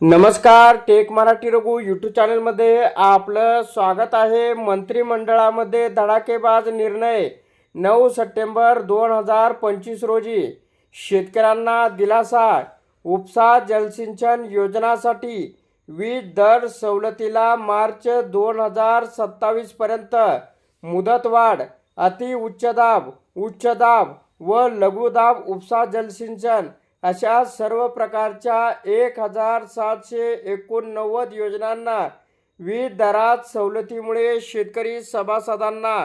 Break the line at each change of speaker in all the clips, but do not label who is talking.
नमस्कार take Marathi Raghu YouTube चॅनलमध्ये आपलं स्वागत आहे. मंत्रिमंडळामध्ये धडाकेबाज निर्णय. नऊ सप्टेंबर दोन हजार पंचवीस रोजी शेतकऱ्यांना दिलासा. उपसा जलसिंचन योजनासाठी वीज दर सवलतीला मार्च दोन हजार सत्तावीसपर्यंत मुदतवाढ अति उच्च दाब उच्च दाब व लघुदाब उपसा जलसिंचन अशा सर्व प्रकारच्या एक हजार सातशे एकोणनव्वद योजनांना वीज दरात सवलतीमुळे शेतकरी सभासदांना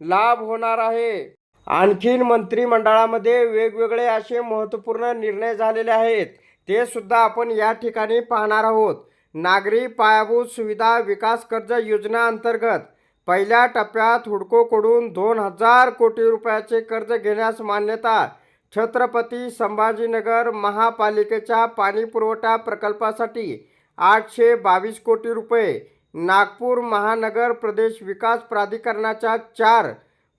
लाभ होणार आहे. आणखीन मंत्रिमंडळामध्ये वेगवेगळे असे महत्त्वपूर्ण निर्णय झालेले आहेत. ते सुद्धा आपण या ठिकाणी पाहणार आहोत. नागरी पायाभूत सुविधा विकास कर्ज योजना अंतर्गत पहिल्या टप्प्यात हुडकोकडून दोन हजार कोटी रुपयाचे कर्ज घेण्यास मान्यता छत्रपती संभाजीनगर महापालिकेच्या पाणीपुरवठा प्रकल्पासाठी आठशे बावीस कोटी रुपये नागपूर महानगर प्रदेश विकास प्राधिकरणाच्या चार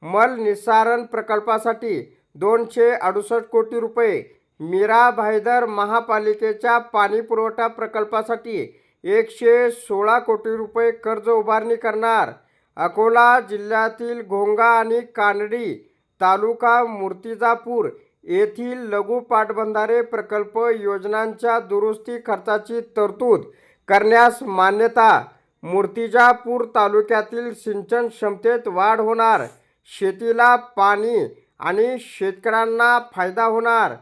मल निस्सारण प्रकल्पासाठी दोनशे अडुसष्ट कोटी रुपये मीरा भाईदर महापालिकेच्या पाणीपुरवठा प्रकल्पासाठी एकशे सोळा कोटी रुपये कर्ज उभारणी करणार. अकोला जिल्ह्यातील घोंगा आणि कानडी तालुका मूर्तिजापूर येथील लघु पाटबंधारे प्रकल्प योजनांच्या दुरुस्ती खर्चाची तरतूद करण्यास मान्यता मूर्तिजापूर तालुक्यातील सिंचन क्षमतेत वाढ होणार शेतीला पाणी आणि शेतकऱ्यांना फायदा होणार.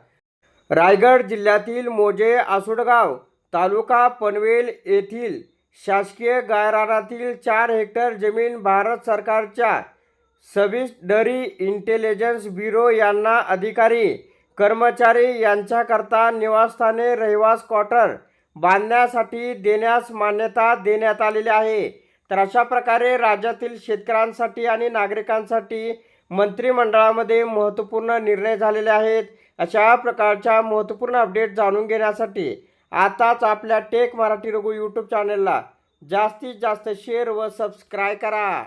रायगड जिल्ह्यातील मोजे आसुडगाव तालुका पनवेल येथील शासकीय गायरानातील चार हेक्टर जमीन भारत सरकारच्या सविस्डरी इंटेलिजन्स ब्युरो यांना अधिकारी कर्मचारी यांच्याकरता निवासस्थाने रहिवास क्वार्टर बांधण्यासाठी देण्यास मान्यता देण्यात आलेली आहे. तर अशा प्रकारे राज्यातील शेतकऱ्यांसाठी आणि नागरिकांसाठी मंत्रिमंडळामध्ये महत्त्वपूर्ण निर्णय झालेले आहेत. अशा प्रकारच्या महत्त्वपूर्ण अपडेट जाणून घेण्यासाठी आताच आपल्या टेक मराठी रघु यूट्यूब चॅनलला जास्तीत जास्त शेअर व सबस्क्राय करा.